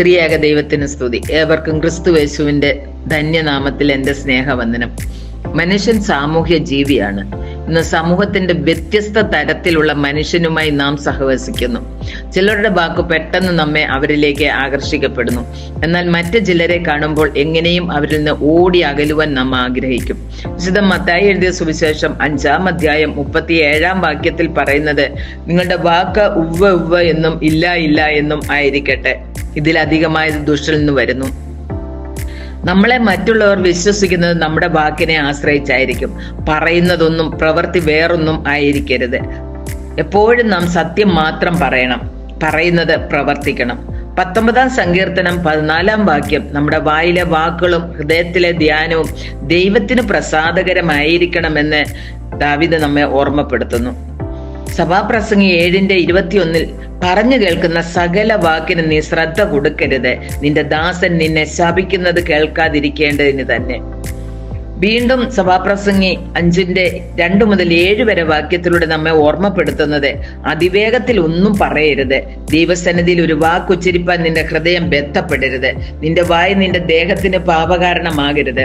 ത്രിയേക ദൈവത്തിന് സ്തുതി. ഏവർക്കും ക്രിസ്തു യേശുവിന്റെ ധന്യനാമത്തിൽ എന്റെ സ്നേഹവന്ദനം. മനുഷ്യൻ സാമൂഹ്യ ജീവിയാണ്. ഇന്ന് സമൂഹത്തിന്റെ വ്യത്യസ്ത തരത്തിലുള്ള മനുഷ്യനുമായി നാം സഹവസിക്കുന്നു. ചിലരുടെ വാക്ക് പെട്ടെന്ന് നമ്മെ അവരിലേക്ക് ആകർഷിക്കപ്പെടുന്നു. എന്നാൽ മറ്റ് ചിലരെ കാണുമ്പോൾ എങ്ങനെയും അവരിൽ നിന്ന് ഓടി അകലുവാൻ നാം ആഗ്രഹിക്കും. വിശുദ്ധ മത്തായി എഴുതിയ സുവിശേഷം അഞ്ചാം അധ്യായം മുപ്പത്തി ഏഴാം വാക്യത്തിൽ പറയുന്നത് നിങ്ങളുടെ വാക്ക് ഉവ്വ ഉവ്വ എന്നും ഇല്ല ഇല്ല എന്നും ആയിരിക്കട്ടെ. ഇതിലധികമായത് ദുഷ്ടൽ നിന്ന് വരുന്നു. നമ്മളെ മറ്റുള്ളവർ വിശ്വസിക്കുന്നത് നമ്മുടെ വാക്കിനെ ആശ്രയിച്ചായിരിക്കും. പറയുന്നതൊന്നും പ്രവൃത്തി വേറൊന്നും ആയിരിക്കരുത്. എപ്പോഴും നാം സത്യം മാത്രം പറയണം. പറയുന്നത് പ്രവർത്തിക്കണം. പത്തൊമ്പതാം സങ്കീർത്തനം പതിനാലാം വാക്യം നമ്മുടെ വായിലെ വാക്കുകളും ഹൃദയത്തിലെ ധ്യാനവും ദൈവത്തിന് പ്രസാദകരമായിരിക്കണമെന്ന് ദാവിദ് നമ്മെ ഓർമ്മപ്പെടുത്തുന്നു. സഭാപ്രസംഗി ഏഴിന്റെ ഇരുപത്തിയൊന്നിൽ പറഞ്ഞു കേൾക്കുന്ന സകല വാക്കിന് നീ ശ്രദ്ധ കൊടുക്കരുത്. നിന്റെ ദാസൻ നിന്നെ ശാപിക്കുന്നത് കേൾക്കാതിരിക്കേണ്ടതിന് തന്നെ. വീണ്ടും സഭാപ്രസംഗി അഞ്ചിന്റെ രണ്ടു മുതൽ ഏഴ് വരെ വാക്യത്തിലൂടെ നമ്മെ ഓർമ്മപ്പെടുത്തുന്നത് അതിവേഗത്തിൽ ഒന്നും പറയരുത്. ദൈവസന്നിധിയിൽ ഒരു വാക്കുച്ചരിപ്പാൻ നിന്റെ ഹൃദയം ബന്ധപ്പെടരുത് നിന്റെ വായ് നിന്റെ ദേഹത്തിന് പാപകാരണമാകരുത്.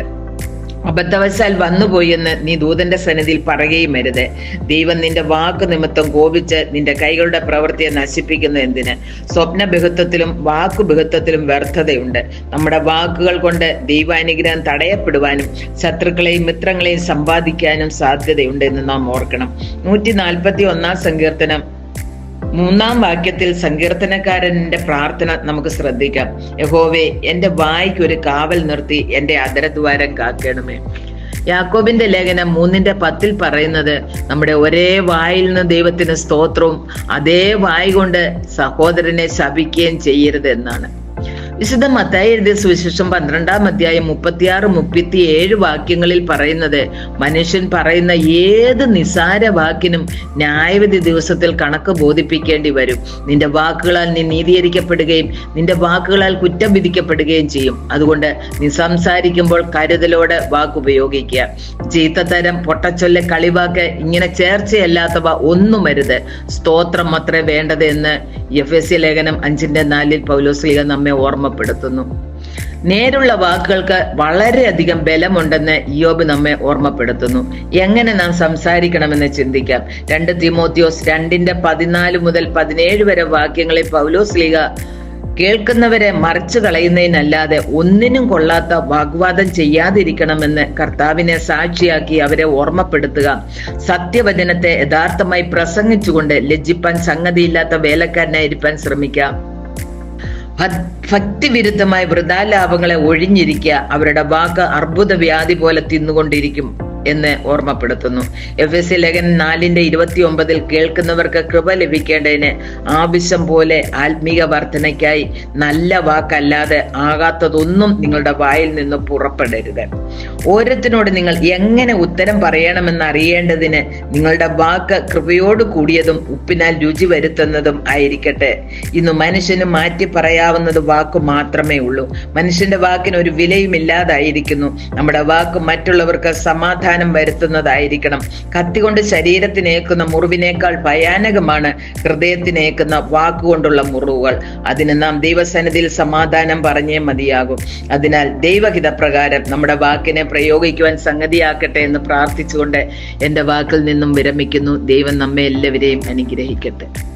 അബദ്ധവശാൽ വന്നുപോയെന്ന് നീ ദൂതന്റെ സന്നിധിയിൽ പറയുകയും അരുത്. ദൈവം നിന്റെ വാക്ക് നിമിത്തം കോപിച്ച് നിന്റെ കൈകളുടെ പ്രവൃത്തിയെ നശിപ്പിക്കുന്ന എന്തിന്? സ്വപ്ന ബഹുത്വത്തിലും വാക്കു ബഹുത്വത്തിലും വ്യർത്ഥതയുണ്ട്. നമ്മുടെ വാക്കുകൾ കൊണ്ട് ദൈവാനുഗ്രഹം തടയപ്പെടുവാനും ശത്രുക്കളെയും മിത്രങ്ങളെയും സമ്പാദിക്കാനും സാധ്യതയുണ്ട് എന്ന് നാം ഓർക്കണം. നൂറ്റി നാൽപ്പത്തി ഒന്നാം സങ്കീർത്തനം മൂന്നാം വാക്യത്തിൽ സങ്കീർത്തനക്കാരന്റെ പ്രാർത്ഥന നമുക്ക് ശ്രദ്ധിക്കാം. യഹോവെ വായ്ക്ക് ഒരു കാവൽ നിർത്തി എന്റെ അദരദ്വാരം കാക്കണമേ. യാക്കോബിന്റെ ലേഖനം മൂന്നിന്റെ പത്തിൽ പറയുന്നത് നമ്മുടെ ഒരേ വായിൽ നിന്ന് ദൈവത്തിന് സ്തോത്രവും അതേ വായി കൊണ്ട് സഹോദരനെ ശപിക്കുകയും ചെയ്യരുത് എന്നാണ്. വിശുദ്ധ മത്തായി എഴുതിയ സുവിശേഷം പന്ത്രണ്ടാം അധ്യായം മുപ്പത്തിയാറ് മുപ്പത്തി ഏഴ് വാക്യങ്ങളിൽ പറയുന്നത് മനുഷ്യൻ പറയുന്ന ഏത് നിസാര വാക്കിനും ന്യായവിധി ദിവസത്തിൽ കണക്ക് ബോധിപ്പിക്കേണ്ടി വരും. നിന്റെ വാക്കുകളാൽ നീ നീതീകരിക്കപ്പെടുകയും നിന്റെ വാക്കുകളാൽ കുറ്റം വിധിക്കപ്പെടുകയും ചെയ്യും. അതുകൊണ്ട് നീ സംസാരിക്കുമ്പോൾ കരുതലോടെ വാക്ക് ഉപയോഗിക്കുക ചീത്തത്തരം പൊട്ടച്ചൊല്ലെ കളിവാക്ക് ഇങ്ങനെ ചേർച്ചയല്ലാത്തവ ഒന്നും വരുത് സ്തോത്രം മാത്രമേ വേണ്ടത് എന്ന് എഫ് എസ് സി ലേഖനം അഞ്ചിന്റെ നാലിൽ പൗലോസ്ലിക നമ്മെ ഓർമ്മപ്പെടുത്തുന്നു. നേരുള്ള വാക്കുകൾക്ക് വളരെയധികം ബലമുണ്ടെന്ന് യോബ് നമ്മെ ഓർമ്മപ്പെടുത്തുന്നു. എങ്ങനെ നാം സംസാരിക്കണമെന്ന് ചിന്തിക്കാം. രണ്ട് തിമോത്തിയോസ് രണ്ടിന്റെ പതിനാല് മുതൽ പതിനേഴ് വരെ വാക്യങ്ങളെ പൗലോസ് ലീഗ കേൾക്കുന്നവരെ മറിച്ചു കളയുന്നതിനല്ലാതെ ഒന്നിനും കൊള്ളാത്ത വാഗ്വാദം ചെയ്യാതിരിക്കണമെന്ന് കർത്താവിനെ സാക്ഷിയാക്കി അവരെ ഓർമ്മപ്പെടുത്തുക. സത്യവചനത്തെ യഥാർത്ഥമായി പ്രസംഗിച്ചുകൊണ്ട് ലജ്ജിപ്പാൻ സംഗതിയില്ലാത്ത വേലക്കാരനായിരിക്കാൻ ശ്രമിക്കാം. ഭക്തിവിരുദ്ധമായ വൃതാലാഭങ്ങളെ ഒഴിഞ്ഞിരിക്കുക അവരുടെ വാക്ക് അർബുദ വ്യാധി പോലെ തിന്നുകൊണ്ടിരിക്കും. എന്ന് ഓർമ്മപ്പെടുത്തുന്നു. എഫ് എസ് ലേഖൻ നാലിന്റെ ഇരുപത്തി ഒമ്പതിൽ കേൾക്കുന്നവർക്ക് കൃപ ലഭിക്കേണ്ടതിന് ആവശ്യം പോലെ ആത്മീക വർധനയ്ക്കായി നല്ല വാക്കല്ലാതെ ആകാത്തതൊന്നും നിങ്ങളുടെ വായിൽ നിന്ന് പുറപ്പെടരുത്. ഓരോരുത്തരോട് നിങ്ങൾ എങ്ങനെ ഉത്തരം പറയണമെന്ന് അറിയേണ്ടതിന് നിങ്ങളുടെ വാക്ക് കൃപയോട് കൂടിയതും ഉപ്പിനാൽ രുചി വരുത്തുന്നതും ആയിരിക്കട്ടെ. ഇന്ന് മനുഷ്യന് മാറ്റി പറയാവുന്നത് വാക്ക് മാത്രമേ ഉള്ളൂ. മനുഷ്യന്റെ വാക്കിന് ഒരു വിലയും ഇല്ലാതായിരിക്കുന്നു നമ്മുടെ വാക്ക് മറ്റുള്ളവർക്ക് സമാധാനം വരുത്തുന്നതായിരിക്കണം. കത്തികൊണ്ട് ശരീരത്തിനേക്കുന്ന മുറിവിനേക്കാൾ ഭയാനകമാണ് ഹൃദയത്തിനേക്കുന്ന വാക്കുകൊണ്ടുള്ള മുറിവുകൾ. അതിന് നാം ദൈവസന്നിധിയിൽ സമാധാനം പറഞ്ഞേ മതിയാകും. അതിനാൽ ദൈവഹിത പ്രകാരം നമ്മുടെ വാക്കിനെ പ്രയോഗിക്കുവാൻ സംഗതിയാക്കട്ടെ എന്ന് പ്രാർത്ഥിച്ചുകൊണ്ട് എന്റെ വാക്കിൽ നിന്നും വിരമിക്കുന്നു. ദൈവം നമ്മെ എല്ലാവരെയും അനുഗ്രഹിക്കട്ടെ.